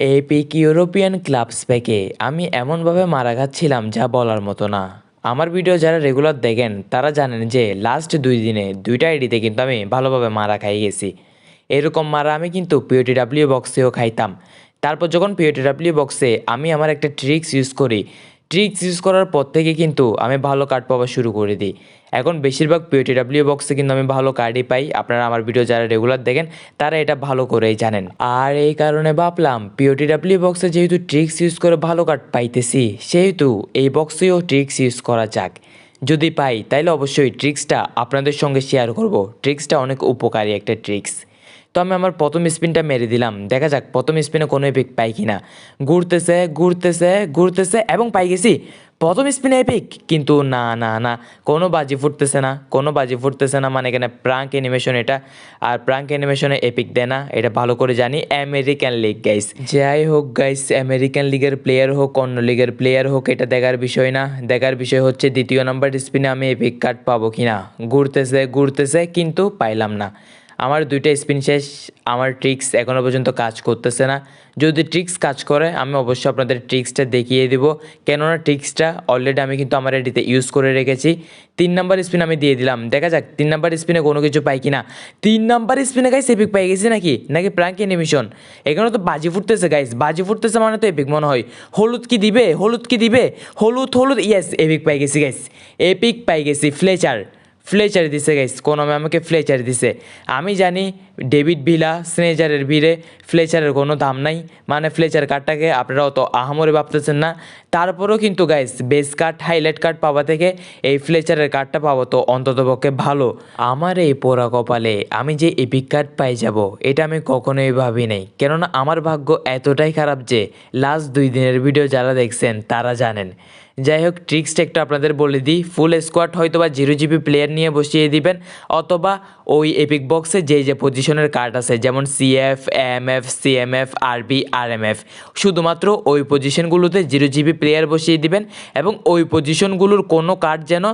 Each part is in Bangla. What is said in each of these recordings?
এপিক ইউরোপিয়ান ক্লাবস পেকে আমি এমনভাবে মারা খাচ্ছিলাম যা বলার মতো না। আমার ভিডিও যারা রেগুলার দেখেন, তারা জানেন যে লাস্ট দুই দিনে দুইটা এডিতে কিন্তু আমি ভালোভাবে মারা খাই গেছি। এরকম মারা আমি কিন্তু পিওটিডাব্লিউ বক্সেও খাইতাম। তারপর যখন পিওটিডাব্লিউ বক্সে আমি আমার একটা ট্রিক্স ইউজ করি ট্রিক্স ইউজ করার পর থেকে কিন্তু আমি ভালো কার্ড পাওয়া শুরু করে দিই। এখন বেশিরভাগ পিওটিডাব্লিউ বক্সে কিন্তু আমি ভালো কার্ডই পাই। আপনারা আমার ভিডিও যারা রেগুলার দেখেন, তারা এটা ভালো করেই জানেন। আর এই কারণে ভাবলাম পিওটিডাব্লিউ বক্সে যেহেতু ট্রিক্স ইউজ করে ভালো কার্ড পাইতেছি, সেহেতু এই বক্সেও ট্রিক্স ইউজ করা যাক। যদি পাই, তাইলে অবশ্যই ট্রিক্সটা আপনাদের সঙ্গে শেয়ার করব। ট্রিক্সটা অনেক উপকারী একটা ট্রিক্স তো আমি আমার প্রথম স্পিনটা মেরে দিলাম। দেখা যাক, প্রথম স্পিনে কোনো এপিক পাই কিনা। ঘুরতেছে ঘুরতেছে ঘুরতেছে এবং পাই গেছি। প্রথম স্পিনে এপিক, কিন্তু না না না, কোনো বাজি ফুটতেছে না, কোনো বাজি ফুটতেছে না মানে এখানে প্রাঙ্ক অ্যানিমেশন এটা। আর প্রাঙ্ক অ্যানিমেশনে এপিক দেয় না, এটা ভালো করে জানি। আমেরিকান লিগ গাইস যাই হোক গাইস আমেরিকান লিগের প্লেয়ার হোক, অন্য লিগের প্লেয়ার হোক, এটা দেখার বিষয় না। দেখার বিষয় হচ্ছে, দ্বিতীয় নাম্বার স্পিনে আমি এপিক কার্ড পাবো কিনা। ঘুরতেছে ঘুরতেছে, কিন্তু পাইলাম না। আমার দুইটা স্পিন শেষ, আমার ট্রিক্স এখনও পর্যন্ত কাজ করতেছে না। যদি ট্রিক্স কাজ করে, আমি অবশ্যই আপনাদের ট্রিক্সটা দেখিয়ে দিব। কেননা ট্রিক্সটা অলরেডি আমি কিন্তু আমার এডিতে ইউজ করে রেখেছি। তিন নাম্বার স্পিন আমি দিয়ে দিলাম। দেখা যাক, তিন নাম্বার স্পিনে কোনো কিছু পাই কিনা। তিন নাম্বার স্পিনে গাইস এপিক পাই গেছি নাকি? নাকি প্রাঙ্ক অ্যানিমেশন এখানে তো বাজি ফুটতেছে গাইস বাজি ফুটতেছে মানে তো এপিক মনে হয়। হলুদ কি দিবে? হলুদ কি দিবে? হলুদ হলুদ ইয়েস এপিক পাই গেছি গাইস এপিক পাই গেছি ফ্লেচার ফ্লেচার দিছে গাইস কোনো আমাকে ফ্লেচার দিছে। আমি জানি ডেভিড ভিলা, স্নেজারের ভিড়ে ফ্লেচারের কোনো দাম নাই। মানে ফ্লেচার কার্ডটাকে আপনারা অত আহামরে ভাবতেছেন না। তারপরেও কিন্তু guys base card highlight card পাওয়া থেকে এই ফ্লেচারের কার্ডটা পাবো তো অন্ততপক্ষে ভালো। আমার এই পোড়া কপালে আমি যে এপিক কার্ড পাই যাব, এটা আমি কখনোই ভাবি নাই। কেননা আমার ভাগ্য এতটাই খারাপ যে লাস্ট দুই দিনের ভিডিও যারা দেখছেন, তারা জানেন। যাই হোক ট্রিক্সটা একটু আপনাদের বলে দিই। ফুল স্কোয়াড হয়তো বা জিরো জিবি প্লেয়ার নিয়ে বসিয়ে দিবেন, অথবা ওই এপিক বক্সে যে যে পজিশনের কার্ড আছে, যেমন সিএফ এম এফ সিএমএফ আরবি আর এম এফ শুধুমাত্র ওই পজিশনগুলোতে জিরো জিবি প্লেয়ার বসিয়ে দিবেন এবং ওই পজিশনগুলোর কোনো কার্ড যেন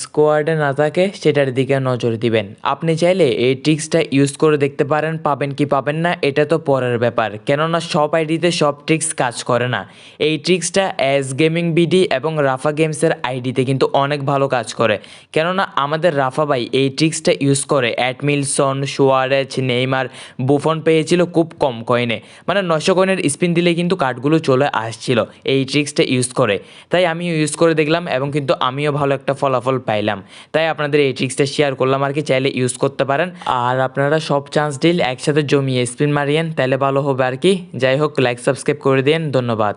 স্কোয়াডে না থাকে, সেটার দিকে নজর দিবেন। আপনি চাইলে এই ট্রিক্সটা ইউজ করে দেখতে পারেন, পাবেন কি পাবেন না, এটা তো পরের ব্যাপার। কেননা সব আইডিতে সব ট্রিক্স কাজ করে না। এই ট্রিক্সটা অ্যাজ গেমিং বিডি এবং রাফা গেমসের আইডিতে কিন্তু অনেক ভালো কাজ করে। কেননা আমাদের রাফা ভাই এই ট্রিক্সটা ইউজ করে। অ্যাডমিলসন সুয়ারেজ নেইমার বুফন পেয়েছিল খুব কম কয়েনে মানে নশো কয়েনের স্পিন দিলে কিন্তু কার্ডগুলো চলে আসছিল এই ট্রিক্সটা ইউজ করে। তাই আমি ইউজ করে দেখলাম এবং কিন্তু আমিও ভালো একটা ফলাফল পাইলাম। তাই আপনাদের এই ট্রিক্সটা শেয়ার করলাম আর কি, চাইলে ইউজ করতে পারেন। আর আপনারা সব চান্স ডিল একসাথে জমিয়ে স্পিন মারিয়েন তাহলে ভালো হবে আর কি। যাই হোক লাইক সাবস্ক্রাইব করে দিন ধন্যবাদ।